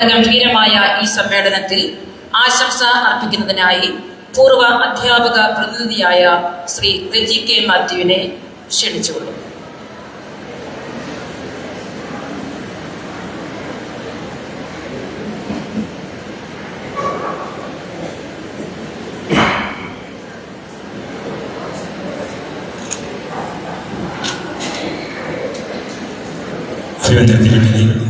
ഗംഭീരമായ ഈ സമ്മേളനത്തിൽ ആശംസ അർപ്പിക്കുന്നതിനായി പൂർവ അധ്യാപക പ്രതിനിധിയായ ശ്രീ റെജി കെ മാത്യുവിനെ ക്ഷണിച്ചുകൊള്ളും അഭിനന്ദനത്തിന്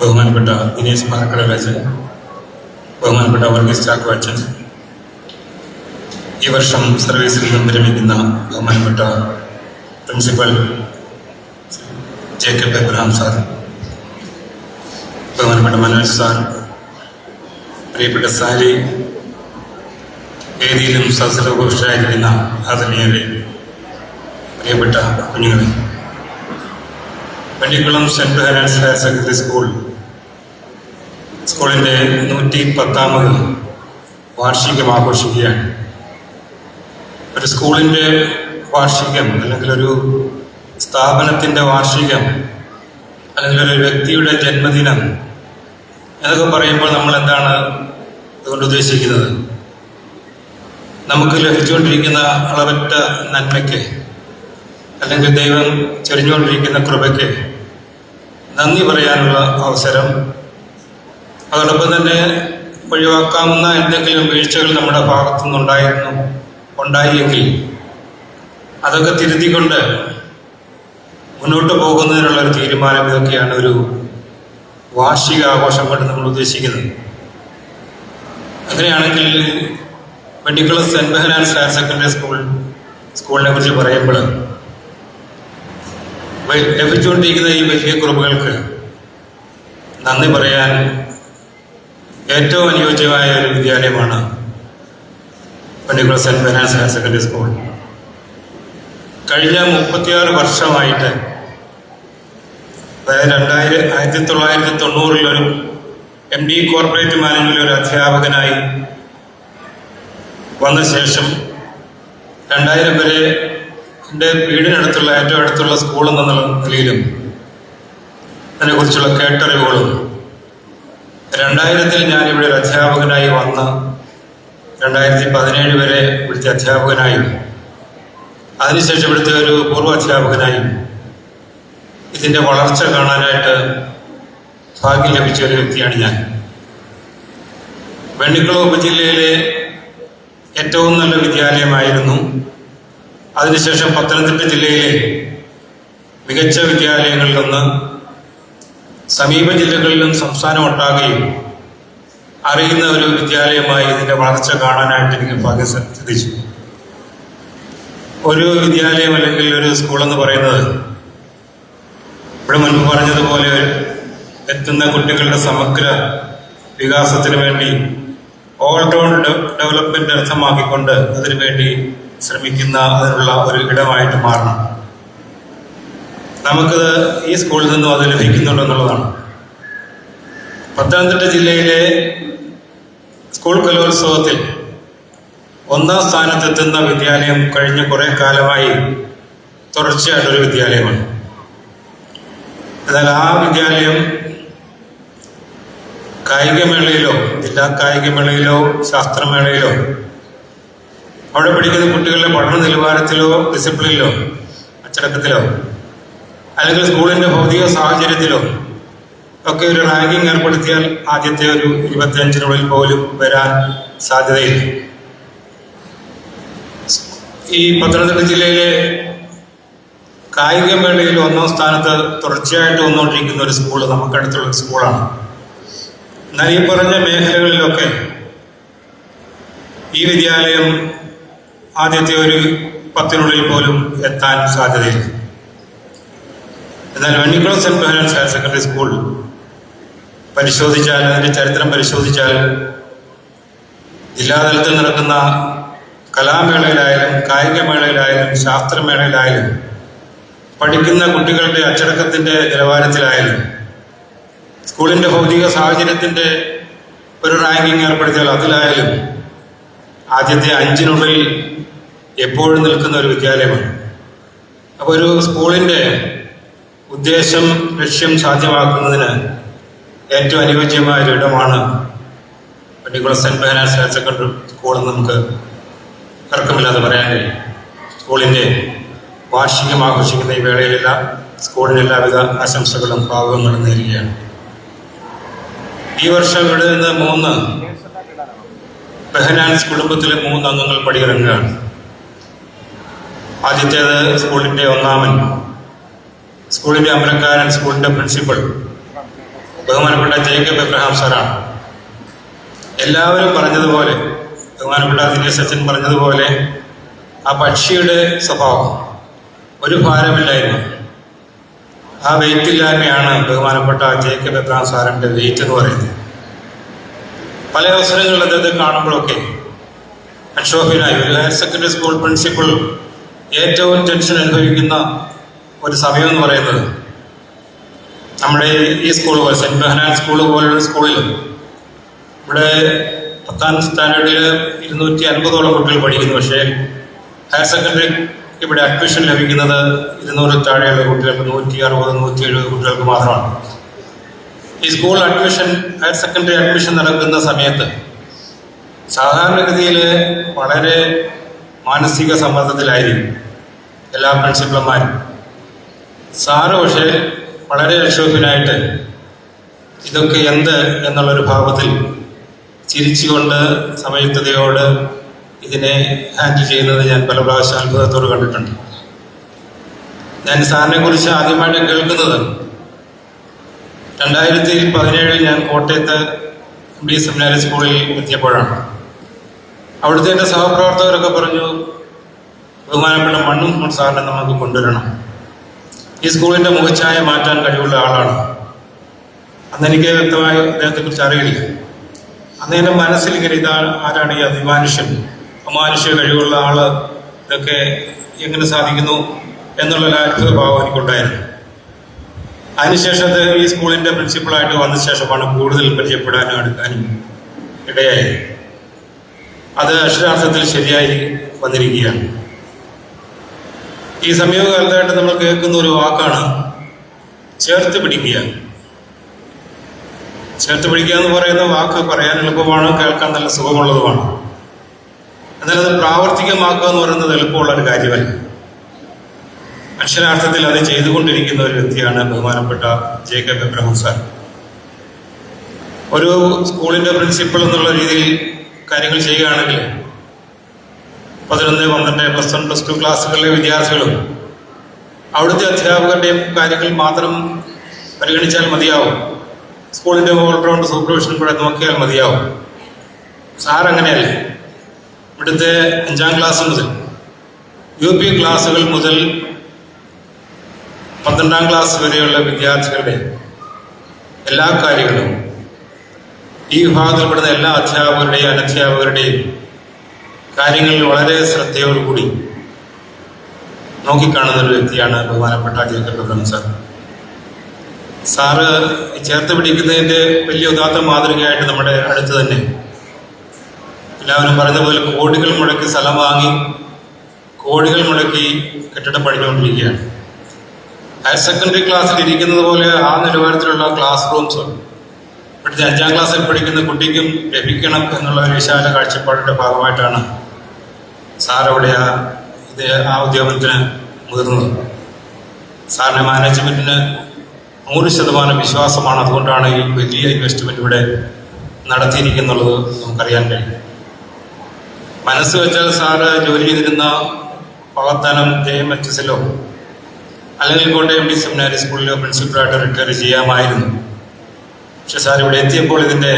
ബഹുമാനപ്പെട്ട ദിനേശ് പാറക്കട രാജൻ ബഹുമാനപ്പെട്ട വർഗീസ് ചാക്കോ അച്ഛൻ ഈ വർഷം സർവീസിൽ നിന്നും വിരമിക്കുന്ന ബഹുമാനപ്പെട്ട പ്രിൻസിപ്പൽ ജേക്കബ് എബ്രഹാം സാർ ബഹുമാനപ്പെട്ട മനോജ് സാർ പ്രിയപ്പെട്ട സാരി വേദിയിലും സദസ്സിലുപവിഷ്ടരായിരിക്കുന്ന ആദരണീയരെ പ്രിയപ്പെട്ട കുഞ്ഞുങ്ങളെ വെള്ളിക്കുളം ഹെറാൻസ് ഹയർ സെക്കൻഡറി സ്കൂൾ സ്കൂളിന്റെ നൂറ്റി പത്താമത് വാർഷികം ആഘോഷിക്കുകയാണ് ഒരു സ്കൂളിന്റെ വാർഷികം അല്ലെങ്കിൽ ഒരു സ്ഥാപനത്തിന്റെ വാർഷികം അല്ലെങ്കിൽ ഒരു വ്യക്തിയുടെ ജന്മദിനം എന്നൊക്കെ പറയുമ്പോൾ നമ്മൾ എന്താണ് അതുകൊണ്ട് ഉദ്ദേശിക്കുന്നത്? നമുക്ക് ലഭിച്ചുകൊണ്ടിരിക്കുന്ന അളവറ്റ നന്മയ്ക്ക് അല്ലെങ്കിൽ ദൈവം ചൊരിഞ്ഞുകൊണ്ടിരിക്കുന്ന കൃപയ്ക്ക് നന്ദി പറയാനുള്ള അവസരം അതോടൊപ്പം തന്നെ ഒഴിവാക്കാവുന്ന എന്തെങ്കിലും വീഴ്ചകൾ നമ്മുടെ ഭാഗത്തു നിന്നുണ്ടായിരുന്നു ഉണ്ടായെങ്കിൽ അതൊക്കെ തിരുത്തിക്കൊണ്ട് മുന്നോട്ട് പോകുന്നതിനുള്ള ഒരു തീരുമാനം ഇതൊക്കെയാണ് ഒരു വാർഷിക ആഘോഷം കൊണ്ട് നമ്മൾ ഉദ്ദേശിക്കുന്നത്. അങ്ങനെയാണെങ്കിൽ Vennikulam saint Behnan's higher secondary school സ്കൂളിനെ കുറിച്ച് പറയുമ്പോൾ ലഭിച്ചുകൊണ്ടിരിക്കുന്ന ഈ വലിയ കുറിപ്പുകൾക്ക് നന്ദി പറയാൻ ഏറ്റവും അനുയോജ്യമായ ഒരു വിദ്യാലയമാണ് Pallikkulam saint Behnan's higher secondary school. കഴിഞ്ഞ മുപ്പത്തിയാറ് വർഷമായിട്ട് അതായത് രണ്ടായിരം ആയിരത്തി തൊള്ളായിരത്തി തൊണ്ണൂറിലൊരു എം ഡി കോർപ്പറേറ്റ് മാനേജ്മെന്റിൽ ഒരു അധ്യാപകനായി വന്ന ശേഷം രണ്ടായിരം വരെ എന്റെ വീടിനടുത്തുള്ള ഏറ്റവും അടുത്തുള്ള സ്കൂൾ നിലയിലും അതിനെക്കുറിച്ചുള്ള കേട്ടറിവുകളും രണ്ടായിരത്തിൽ ഞാൻ ഇവിടെ ഒരു അധ്യാപകനായി വന്ന് രണ്ടായിരത്തി പതിനേഴ് വരെ ഇവിടുത്തെ അധ്യാപകനായും. അതിനുശേഷം ഇവിടുത്തെ ഒരു പൂർവ അധ്യാപകനായും. ഇതിന്റെ വളർച്ച കാണാനായിട്ട് ഭാഗ്യം ലഭിച്ച ഒരു വ്യക്തിയാണ് ഞാൻ. വെണ്ണിക്കുളം ഉപജില്ലയിലെ ഏറ്റവും നല്ല വിദ്യാലയമായിരുന്നു. അതിനുശേഷം പത്തനംതിട്ട ജില്ലയിലെ മികച്ച വിദ്യാലയങ്ങളിലൊന്ന് സമീപ ജില്ലകളിലും സംസ്ഥാനം ഒട്ടാകെയും അറിയുന്ന ഒരു വിദ്യാലയമായി ഇതിന്റെ വളർച്ച കാണാനായിട്ട് എനിക്ക് ഭാഗ്യം സിദ്ധിച്ചു. ഒരു വിദ്യാലയം അല്ലെങ്കിൽ ഒരു സ്കൂൾ എന്ന് പറയുന്നത് ഇവിടെ മുൻപ് പറഞ്ഞതുപോലെ എത്തുന്ന കുട്ടികളുടെ സമഗ്ര വികാസത്തിന് വേണ്ടി ഓൾ റൗണ്ട് ഡെവലപ്മെന്റ് അർത്ഥമാക്കിക്കൊണ്ട് അതിനുവേണ്ടി ശ്രമിക്കുന്ന അതിനുള്ള ഒരു ഇടമായിട്ട് മാറണം. നമുക്ക് ഈ സ്കൂളിൽ നിന്നും അത് ലഭിക്കുന്നുണ്ടെന്നുള്ളതാണ് പത്തനംതിട്ട ജില്ലയിലെ സ്കൂൾ കലോത്സവത്തിൽ ഒന്നാം സ്ഥാനത്തെത്തുന്ന വിദ്യാലയം കഴിഞ്ഞ കുറെ കാലമായി തുടർച്ചയായിട്ടൊരു വിദ്യാലയമാണ്. എന്നാൽ ആ വിദ്യാലയം കായികമേളയിലോ ജില്ലാ കായികമേളയിലോ ശാസ്ത്രമേളയിലോ അവിടെ പഠിക്കുന്ന കുട്ടികളുടെ പഠന നിലവാരത്തിലോ ഡിസിപ്ലിനിലോ അച്ചടക്കത്തിലോ അല്ലെങ്കിൽ സ്കൂളിന്റെ ഭൗതിക സാഹചര്യത്തിലോ ഒക്കെ ഒരു റാങ്കിങ് ഏർപ്പെടുത്തിയാൽ ആദ്യത്തെ ഒരു ഇരുപത്തിയഞ്ചിനുള്ളിൽ പോലും വരാൻ സാധ്യതയില്ല. ഈ പത്തനംതിട്ട ജില്ലയിലെ കായിക മേളയിൽ ഒന്നാം സ്ഥാനത്ത് തുടർച്ചയായിട്ട് വന്നുകൊണ്ടിരിക്കുന്ന ഒരു സ്കൂൾ നമുക്കടുത്തുള്ള സ്കൂളാണ്. എന്നാൽ ഈ പറഞ്ഞ മേഖലകളിലൊക്കെ ഈ വിദ്യാലയം ആദ്യത്തെ ഒരു പത്തിനുള്ളിൽ പോലും എത്താൻ സാധ്യതയില്ല. എന്നാൽ Vennikulam saint Behnan's higher secondary school പരിശോധിച്ചാൽ അതിന്റെ ചരിത്രം പരിശോധിച്ചാൽ ജില്ലാതലത്തിൽ നടക്കുന്ന കലാമേളയിലായാലും കായികമേളയിലായാലും ശാസ്ത്രമേളയിലായാലും പഠിക്കുന്ന കുട്ടികളുടെ അച്ചടക്കത്തിന്റെ നിലവാരത്തിലായാലും സ്കൂളിന്റെ ഭൗതിക സാഹചര്യത്തിന്റെ ഒരു റാങ്കിങ് ഏർപ്പെടുത്തിയാൽ അതിലായാലും ആദ്യത്തെ അഞ്ചിനുള്ളിൽ എപ്പോഴും നിൽക്കുന്ന ഒരു വിദ്യാലയമാണ്. അപ്പോൾ ഒരു സ്കൂളിന്റെ ഉദ്ദേശം ലക്ഷ്യം സാധ്യമാക്കുന്നതിന് ഏറ്റവും അനുയോജ്യമായ ഒരു ഇടമാണ് Nicholas saint Behnan's higher secondary school എന്ന് നമുക്ക് തർക്കമില്ലാതെ പറയാൻ കഴിയും. സ്കൂളിന്റെ വാർഷികം ആഘോഷിക്കുന്ന ഈ വേളയിലെല്ലാം സ്കൂളിന് എല്ലാവിധ ആശംസകളും ഭാവങ്ങളും നേരുകയാണ്. ഈ വർഷം ഇവിടെ നിന്ന് മൂന്ന് ബെഹനാൻസ് കുടുംബത്തിലെ മൂന്ന് അംഗങ്ങൾ പടിയിറങ്ങുകയാണ്. ആദ്യത്തേത് സ്കൂളിന്റെ ഒന്നാമൻ സ്കൂളിന്റെ അമരക്കാരൻ സ്കൂളിന്റെ പ്രിൻസിപ്പൾ ബഹുമാനപ്പെട്ട ജേക്കബ് എബ്രഹാം സാറാണ്. എല്ലാവരും പറഞ്ഞതുപോലെ ബഹുമാനപ്പെട്ട ദിനേശ് സച്ചിൻ പറഞ്ഞതുപോലെ ആ പക്ഷിയുടെ സ്വഭാവം ഒരു ഭാരമില്ലായ്മ ആ വെയിറ്റില്ലായ്മയാണ് ബഹുമാനപ്പെട്ട ജേക്കബ് എബ്രഹാം സാറിന്റെ വെയിറ്റ് എന്ന് പറയുന്നത്. പല അവസരങ്ങളിൽ അദ്ദേഹത്തെ കാണുമ്പോഴൊക്കെ അക്ഷോഭിനായി ഒരു ഹയർ സെക്കൻഡറി സ്കൂൾ പ്രിൻസിപ്പൾ ഏറ്റവും ടെൻഷൻ അനുഭവിക്കുന്ന ഒരു സമയം എന്ന് പറയുന്നത്. നമ്മുടെ ഈ സ്കൂൾ പോലെ സെന്റ് ബെഹനാൻ സ്കൂൾ പോലുള്ള സ്കൂളിൽ ഇവിടെ പത്താം സ്റ്റാൻഡേർഡിൽ ഇരുന്നൂറ്റി അൻപതോളം കുട്ടികൾ പഠിക്കുന്നു. പക്ഷേ ഹയർ സെക്കൻഡറി ഇവിടെ അഡ്മിഷൻ ലഭിക്കുന്നത് ഇരുന്നൂറ് താഴെയുള്ള കുട്ടികൾക്ക് നൂറ്റി അറുപത് നൂറ്റി എഴുപത് കുട്ടികൾക്ക് മാത്രമാണ്. ഈ school admission higher secondary admission നടക്കുന്ന സമയത്ത് സാധാരണഗതിയിൽ വളരെ മാനസിക സമ്മർദ്ദത്തിലായിരിക്കും എല്ലാ പ്രിൻസിപ്പൽമാരും സാറ് പക്ഷേ വളരെ അക്ഷോഭ്യനായിട്ട് ഇതൊക്കെ എന്ത് എന്നുള്ളൊരു ഭാവത്തിൽ ചിരിച്ചുകൊണ്ട് സമയത്തതയോട് ഇതിനെ ഹാൻഡിൽ ചെയ്യുന്നത് ഞാൻ പല പ്രാവശ്യം അത്ഭുതത്തോട് കണ്ടിട്ടുണ്ട്. ഞാൻ സാറിനെ കുറിച്ച് ആദ്യമായിട്ട് കേൾക്കുന്നത് രണ്ടായിരത്തി പതിനേഴിൽ ഞാൻ കോട്ടയത്ത് എം ഡി സെമിനാരി സ്കൂളിൽ എത്തിയപ്പോഴാണ്. അവിടുത്തെ എന്റെ സഹപ്രവർത്തകരൊക്കെ പറഞ്ഞു ബഹുമാനപ്പെട്ട മണ്ണും സാറിനെ നമുക്ക് കൊണ്ടുവരണം. ഈ സ്കൂളിന്റെ മുഖച്ഛായ മാറ്റാൻ കഴിവുള്ള ആളാണ്. അന്ന് എനിക്ക് വ്യക്തമായി അദ്ദേഹത്തെ കുറിച്ച് അറിയില്ല. അന്ന് എന്റെ മനസ്സിൽ ഇങ്ങനെ ഇതാ ആരാണ് ഈ അതിമാനുഷ്യൻ അമാനുഷ്യ കഴിവുള്ള ആൾ ഇതൊക്കെ എങ്ങനെ സാധിക്കുന്നു എന്നുള്ള അത്ഭുത ഭാവം എനിക്കുണ്ടായിരുന്നു. അതിനുശേഷം അദ്ദേഹം ഈ സ്കൂളിന്റെ പ്രിൻസിപ്പളായിട്ട് വന്ന ശേഷമാണ് കൂടുതൽ പരിചയപ്പെടാനും എടുക്കാനും ഇടയായത്. അത് അക്ഷരാർത്ഥത്തിൽ ശരിയായി വന്നിരിക്കുകയാണ്. ഈ സമീപകാലത്തായിട്ട് നമ്മൾ കേൾക്കുന്ന ഒരു വാക്കാണ് ചേർത്ത് പിടിക്കുക. ചേർത്ത് പിടിക്കുക എന്ന് പറയുന്ന വാക്ക് പറയാൻ എളുപ്പമാണ് കേൾക്കാൻ നല്ല സുഖമുള്ളതുമാണ്. എന്നാൽ അത് പ്രാവർത്തികമാക്കുക എന്ന് പറയുന്നത് എളുപ്പമുള്ള ഒരു കാര്യമല്ല. അക്ഷരാർത്ഥത്തിൽ അത് ചെയ്തുകൊണ്ടിരിക്കുന്ന ഒരു വ്യക്തിയാണ് ബഹുമാനപ്പെട്ട ജേക്കബ് എബ്രഹാം സാർ. ഒരു സ്കൂളിന്റെ പ്രിൻസിപ്പൾ എന്നുള്ള രീതിയിൽ കാര്യങ്ങൾ ചെയ്യുകയാണെങ്കിൽ പതിനൊന്ന് പന്ത്രണ്ട് പ്ലസ് വൺ പ്ലസ് ടു ക്ലാസ്സുകളിലെ വിദ്യാർത്ഥികളും അവിടുത്തെ അധ്യാപകരുടെയും കാര്യങ്ങൾ മാത്രം പരിഗണിച്ചാൽ മതിയാവും. സ്കൂളിന്റെ ഓൾറൗണ്ട് സൂപ്പർവിഷൻ കൂടെ നോക്കിയാൽ മതിയാവും. സാർ അങ്ങനെയല്ല? ഇവിടുത്തെ അഞ്ചാം ക്ലാസ് മുതൽ യു പി ക്ലാസ്സുകൾ മുതൽ പന്ത്രണ്ടാം ക്ലാസ് വരെയുള്ള വിദ്യാർത്ഥികളുടെ എല്ലാ കാര്യങ്ങളും ഈ വിഭാഗത്തിൽപ്പെടുന്ന എല്ലാ അധ്യാപകരുടെയും അനധ്യാപകരുടെയും കാര്യങ്ങളിൽ വളരെ ശ്രദ്ധയോടുകൂടി നോക്കിക്കാണുന്ന ഒരു വ്യക്തിയാണ് ബഹുമാനപ്പെട്ട ജേക്കബ് ഇബ്രാഹിം സാർ. സാറ് ചേർത്ത് പിടിക്കുന്നതിന്റെ വലിയ ഉദാത്ത മാതൃകയായിട്ട് നമ്മുടെ അടുത്ത് തന്നെ എല്ലാവരും പറഞ്ഞതുപോലെ കോടികൾ മുടക്കി സ്ഥലം വാങ്ങി കോടികൾ മുടക്കി കെട്ടിടം പണിഞ്ഞുകൊണ്ടിരിക്കുകയാണ്. ഹയർ സെക്കൻഡറി ക്ലാസ്സിൽ ഇരിക്കുന്നത് പോലെ ആ നിലവാരത്തിലുള്ള ക്ലാസ് റൂംസ് ഇവിടുത്തെ അഞ്ചാം ക്ലാസ്സിൽ പഠിക്കുന്ന കുട്ടിക്കും ലഭിക്കണം എന്നുള്ള ഒരു വിശാല കാഴ്ചപ്പാടിന്റെ ഭാഗമായിട്ടാണ് സാർ അവിടെ ആ ഇത് ആ ഉദ്യോഗത്തിന് മുതിർന്നത്. സാറിന്റെ മാനേജ്മെന്റിന് നൂറ് ശതമാനം വിശ്വാസമാണ്. അതുകൊണ്ടാണ് ഈ വലിയ ഇൻവെസ്റ്റ്മെന്റ് ഇവിടെ നടത്തിയിരിക്കുന്നുള്ളത് നമുക്കറിയാൻ കഴിയും. മനസ്സ് വെച്ചാൽ സാറ് ജോലി ചെയ്തിരുന്ന പകത്താനം ജെ എം എച്ച് എസിലോ അല്ലെങ്കിൽ കോട്ടയം ഡി സെമിനാരി സ്കൂളിലോ പ്രിൻസിപ്പളായിട്ട് റിട്ടയർ ചെയ്യാമായിരുന്നു. പക്ഷെ സാർ ഇവിടെ എത്തിയപ്പോൾ ഇതിന്റെ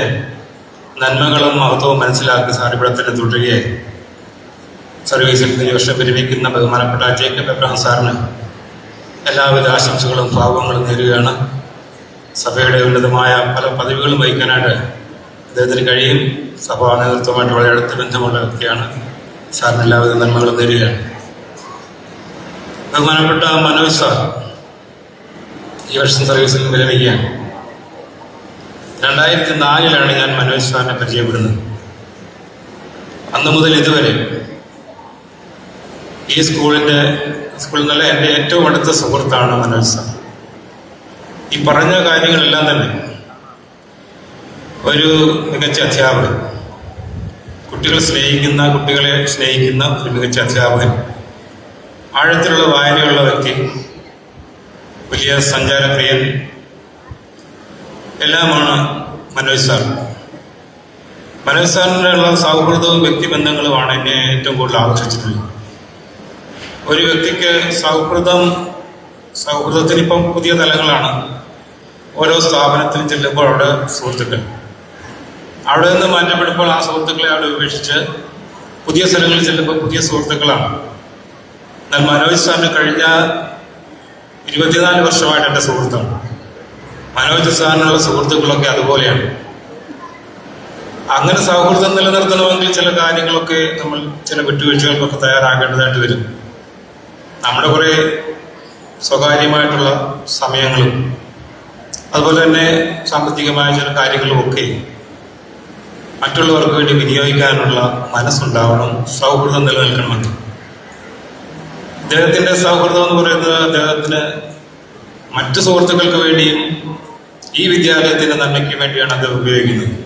നന്മകളും മഹത്വവും മനസ്സിലാക്കി സാർ ഇവിടെ തന്നെ തുടരുകയായി സർവീസിൽ വർഷം വിരമിക്കുന്ന ബഹുമാനപ്പെട്ട ജേക്കബ് എബ്രഹാം സാറിന് എല്ലാവിധ ആശംസകളും ഭാവങ്ങളും നേരുകയാണ്. സഭയുടെ ഉന്നതമായ പല പദവികളും വഹിക്കാനായിട്ട് അദ്ദേഹത്തിന് കഴിയും. സഭാ നേതൃത്വമായിട്ട് വളരെ അടുത്ത ബന്ധമുള്ള വ്യക്തിയാണ്. സാറിന് എല്ലാവിധ നന്മകളും നേരുകയാണ്. ബഹുമാനപ്പെട്ട മനോജ് സാർ ഈ വർഷം സർവീസിൽ വിരമിക്കുകയാണ്. രണ്ടായിരത്തി നാലിലാണ് ഞാൻ മനോജ് സാറിനെ പരിചയപ്പെടുന്നത്. അന്ന് മുതൽ ഇതുവരെ ഈ സ്കൂളിന്റെ സ്കൂളിൽ നിന്നുള്ള എന്റെ ഏറ്റവും അടുത്ത സുഹൃത്താണ് മനോജ് സാർ. ഈ പറഞ്ഞ കാര്യങ്ങളെല്ലാം തന്നെ ഒരു മികച്ച അധ്യാപകൻ. കുട്ടികൾ സ്നേഹിക്കുന്ന കുട്ടികളെ സ്നേഹിക്കുന്ന ഒരു മികച്ച അധ്യാപകൻ. ആഴത്തിലുള്ള വായനയുള്ള വ്യക്തി. വലിയ സഞ്ചാരപ്രിയൻ. എല്ലാമാണ് മനോജ് സാർ. മനോജ് സാറിനുള്ള സൗഹൃദവും വ്യക്തിബന്ധങ്ങളുമാണ് എന്നെ ഏറ്റവും കൂടുതൽ ആകർഷിച്ചിട്ടുള്ളത്. ഒരു വ്യക്തിക്ക് സൗഹൃദം സൗഹൃദത്തിന് ഇപ്പം പുതിയ തലങ്ങളാണ്. ഓരോ സ്ഥാപനത്തിൽ ചെല്ലുമ്പോൾ അവിടെ സുഹൃത്തുക്കൾ. അവിടെ നിന്ന് മാറ്റപ്പെടുമ്പോൾ ആ സുഹൃത്തുക്കളെ അവിടെ ഉപേക്ഷിച്ച് പുതിയ സ്ഥലങ്ങളിൽ ചെല്ലുമ്പോൾ പുതിയ സുഹൃത്തുക്കളാണ്. എന്നാൽ മനോജ് സാറിന് കഴിഞ്ഞ ഇരുപത്തിനാല് വർഷമായിട്ട് എന്റെ സുഹൃത്താണ്. മനോജ് സാറിനുള്ള സുഹൃത്തുക്കളൊക്കെ അതുപോലെയാണ്. അങ്ങനെ സൗഹൃദം നിലനിർത്തണമെങ്കിൽ ചില കാര്യങ്ങളൊക്കെ നമ്മൾ ചില വിട്ടുവീഴ്ചകൾക്കൊക്കെ തയ്യാറാകേണ്ടതായിട്ട് വരും. നമ്മുടെ കുറേ സ്വകാര്യമായിട്ടുള്ള സമയങ്ങളും അതുപോലെ തന്നെ സാമ്പത്തികമായ ചില കാര്യങ്ങളും ഒക്കെ മറ്റുള്ളവർക്ക് വേണ്ടി വിനിയോഗിക്കാനുള്ള മനസ്സുണ്ടാവണം സൗഹൃദം നിലനിൽക്കണമെങ്കിൽ അദ്ദേഹത്തിന്റെ സൗഹൃദം എന്ന് പറയുന്നത് അദ്ദേഹത്തിന് മറ്റ് സുഹൃത്തുക്കൾക്ക് വേണ്ടിയും ഈ വിദ്യാലയത്തിന്റെ നന്മയ്ക്ക് വേണ്ടിയാണ് അദ്ദേഹം ഉപയോഗിക്കുന്നത്.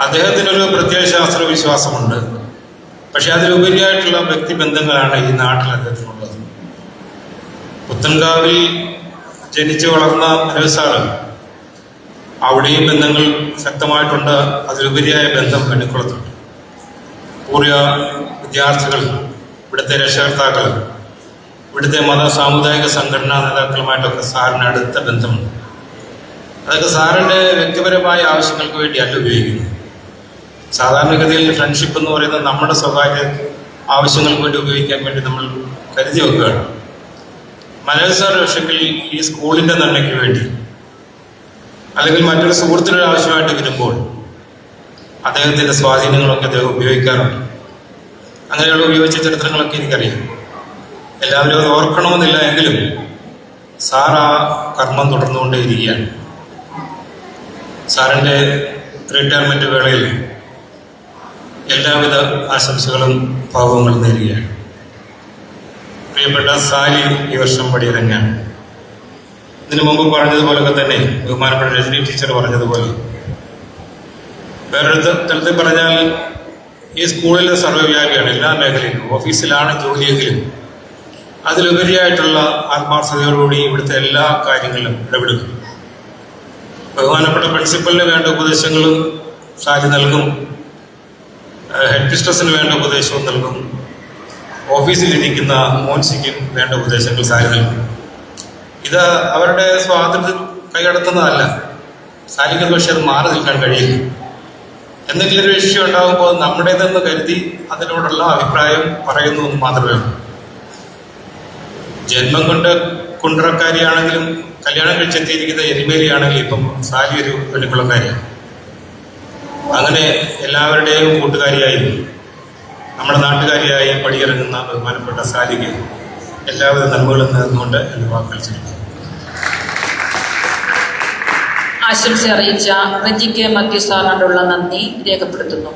അദ്ദേഹത്തിനൊരു പ്രത്യയശാസ്ത്ര വിശ്വാസമുണ്ട് പക്ഷെ അതിലുപരിയായിട്ടുള്ള വ്യക്തിബന്ധങ്ങളാണ് ഈ നാട്ടിൽ അദ്ദേഹത്തിനുള്ളത് പുത്തൻകാവിൽ ജനിച്ചു വളർന്ന മനോജ് സാറ് അവിടെയും ബന്ധങ്ങൾ ശക്തമായിട്ടുണ്ട്. അതിലുപരിയായ ബന്ധം പെണ്ണിക്കുളത്തുണ്ട് പൂർവ വിദ്യാർത്ഥികൾ ഇവിടുത്തെ രക്ഷകർത്താക്കൾ ഇവിടുത്തെ മത സാമുദായിക സംഘടനാ നേതാക്കളുമായിട്ടൊക്കെ സാറിന് അടുത്ത ബന്ധമുണ്ട്. അതൊക്കെ സാറിന്റെ വ്യക്തിപരമായ ആവശ്യങ്ങൾക്ക് വേണ്ടിയല്ല ഉപയോഗിക്കുന്നത്. സാധാരണഗതിയിൽ ഫ്രണ്ട്ഷിപ്പ് എന്ന് പറയുന്നത് നമ്മുടെ സ്വകാര്യ ആവശ്യങ്ങൾക്ക് വേണ്ടി ഉപയോഗിക്കാൻ വേണ്ടി നമ്മൾ കരുതി വെക്കുകയാണ്. മനോജ് സാർ പക്ഷെങ്കിൽ ഈ സ്കൂളിന്റെ നന്മയ്ക്ക് വേണ്ടി അല്ലെങ്കിൽ മറ്റൊരു സുഹൃത്തിനൊരു ആവശ്യമായിട്ട് വരുമ്പോൾ അദ്ദേഹത്തിന്റെ സ്വാധീനങ്ങളൊക്കെ അദ്ദേഹം ഉപയോഗിക്കാറുണ്ട്. അങ്ങനെയുള്ള ഉപയോഗിച്ച ചരിത്രങ്ങളൊക്കെ എനിക്കറിയാം. എല്ലാവരും അത് ഓർക്കണമെന്നില്ല എങ്കിലും സാർ ആ കർമ്മം തുടർന്നുകൊണ്ടേയിരിക്കുകയാണ്. സാറിന്റെ റിട്ടയർമെന്റ് വേളയിൽ എല്ലാവിധ ആശംസകളും ഭാവങ്ങളും നേരുകയാണ്. പ്രിയപ്പെട്ട സാലി ഈ വർഷം പടിയിറങ്ങാണ് ഇതിനു മുമ്പ് പറഞ്ഞതുപോലൊക്കെ തന്നെ ബഹുമാനപ്പെട്ട രജനി ടീച്ചർ പറഞ്ഞതുപോലെ. വേറൊരു തരത്തിൽ പറഞ്ഞാൽ ഈ സ്കൂളിലെ സർവവ്യാപിയാണ് എല്ലാ മേഖലയിലും ഓഫീസിലാണ് ജോലിയെങ്കിലും. അതിലുപരിയായിട്ടുള്ള ആത്മാർത്ഥതയോടുകൂടി ഇവിടുത്തെ എല്ലാ കാര്യങ്ങളിലും ഇടപെടും ബഹുമാനപ്പെട്ട പ്രിൻസിപ്പലിന് വേണ്ട ഉപദേശങ്ങളും സാരി നൽകും. ഹെഡ് മിസ്ട്രസിന് വേണ്ട ഉപദേശവും നൽകും. ഓഫീസിലിരിക്കുന്ന മോൻസിക്കും വേണ്ട ഉപദേശങ്ങൾ സാരി നൽകും. ഇത് അവരുടെ സ്വാതന്ത്ര്യം കൈകടത്തുന്നതല്ല. സാരിക്ക് പക്ഷേ അത് മാറി നിൽക്കാൻ കഴിയില്ല. എന്തെങ്കിലും ഒരു വിഷയം ഉണ്ടാകുമ്പോൾ നമ്മുടേതെന്ന് കരുതി അതിനോടുള്ള അഭിപ്രായം പറയുന്നു എന്ന് മാത്രമേ ഉള്ളൂ. ജന്മം കൊണ്ട് കുണ്ടറക്കാരിയാണെങ്കിലും കല്യാണം കഴിച്ചെത്തിയിരിക്കുന്ന എരിമേലിയാണെങ്കിലും ഇപ്പം സാരി ഒരു വെള്ളിക്കുളക്കാരിയാണ് അങ്ങനെ എല്ലാവരുടെയും കൂട്ടുകാരിയായി നമ്മുടെ നാട്ടുകാരിയായി പടിയിറങ്ങുന്ന ബഹുമാനപ്പെട്ട സാലിക്ക് എല്ലാവിധ നന്മകളും നേർന്നുകൊണ്ട് എന്റെ വാക്കുകൾ ചെയ്യുന്നു ആശംസ അറിയിച്ച റജിക്ക് മധ്യസ്ഥാനോടുള്ള നന്ദി രേഖപ്പെടുത്തുന്നു.